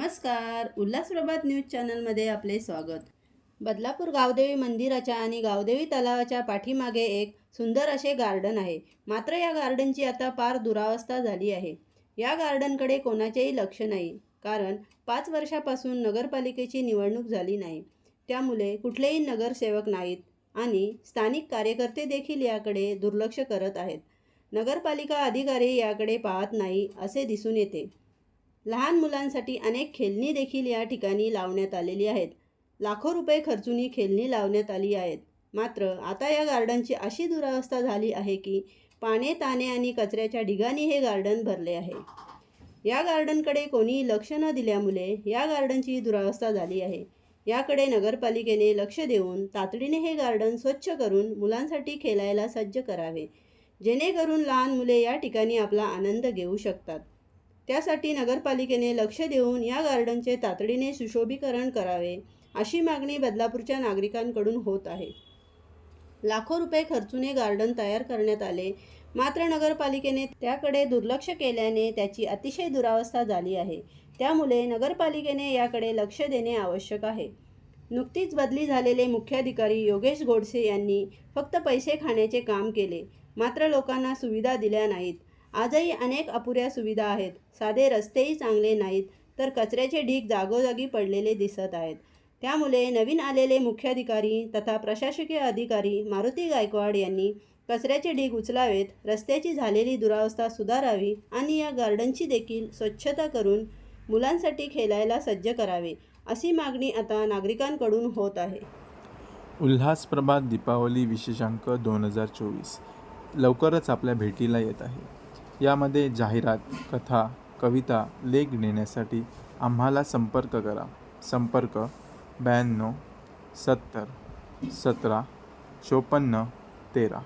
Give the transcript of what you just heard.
नमस्कार. उल्हासप्रभात न्यूज चॅनलमध्ये आपले स्वागत. बदलापूर गावदेवी मंदिराच्या आणि गावदेवी तलावाच्या पाठीमागे एक सुंदर असे गार्डन आहे. मात्र या गार्डनची आता फार दुरावस्था झाली आहे. या गार्डनकडे कोणाचेही लक्ष नाही. कारण पाच वर्षापासून नगरपालिकेची निवडणूक झाली नाही. त्यामुळे कुठलेही नगरसेवक नाहीत आणि स्थानिक कार्यकर्ते देखील याकडे दुर्लक्ष करत आहेत. नगरपालिका अधिकारी याकडे पाहत नाही असे दिसून येते. लहान मुलांसाठी अनेक खेळणी देखील या ठिकाणी लावण्यात आलेली आहेत. लाखो रुपये खर्चून खेळणी लावण्यात आली आहेत. मात्र आता या गार्डनची अशी दुरावस्था झाली आहे की पाने ताने आणि कचऱ्याच्या ढिगाणी हे गार्डन भरले आहे. या गार्डनकडे कोणी लक्ष न दिल्यामुळे या गार्डनची दुरावस्था झाली आहे. याकडे नगरपालिकेने लक्ष देऊन तातडीने हे गार्डन स्वच्छ करून मुलांसाठी खेळायला सज्ज करावे जेणेकरून लहान मुले या ठिकाणी आपला आनंद घेऊ शकतात. त्यासाठी नगरपालिकेने लक्ष देऊन या गार्डनचे तातडीने सुशोभीकरण करावे अशी मागणी बदलापूरच्या नागरिकांकडून होत आहे. लाखो रुपये खर्चून हे गार्डन तयार करण्यात आले. मात्र नगरपालिकेने त्याकडे दुर्लक्ष केल्याने त्याची अतिशय दुरावस्था झाली आहे. त्यामुळे नगरपालिकेने याकडे लक्ष देणे आवश्यक आहे. नुकतीच बदली झालेले मुख्याधिकारी योगेश गोडसे यांनी फक्त पैसे खाण्याचे काम केले. मात्र लोकांना सुविधा दिल्या नाहीत. आजही अनेक अपुऱ्या सुविधा आहेत. साधे रस्तेही चांगले नाहीत तर कचऱ्याचे ढीग जागोजागी पडलेले दिसत आहेत. त्यामुळे नवीन आलेले मुख्याधिकारी तथा प्रशासकीय अधिकारी मारुती गायकवाड यांनी कचऱ्याचे ढीग उचलावेत रस्त्याची झालेली दुरावस्था सुधारावी आणि या गार्डनची देखील स्वच्छता करून मुलांसाठी खेळायला सज्ज करावे अशी मागणी आता नागरिकांकडून होत आहे. उल्हास प्रभात दीपावली विशेषांक दोन हजार चोवीस. लवकरच आपल्या भेटीला येत आहे. यामध्ये जाहिरात कथा कविता लेख देण्यासाठी आम्हाला संपर्क करा. संपर्क ब्याण्णव सत्तर सतरा चोपन्न तेरा.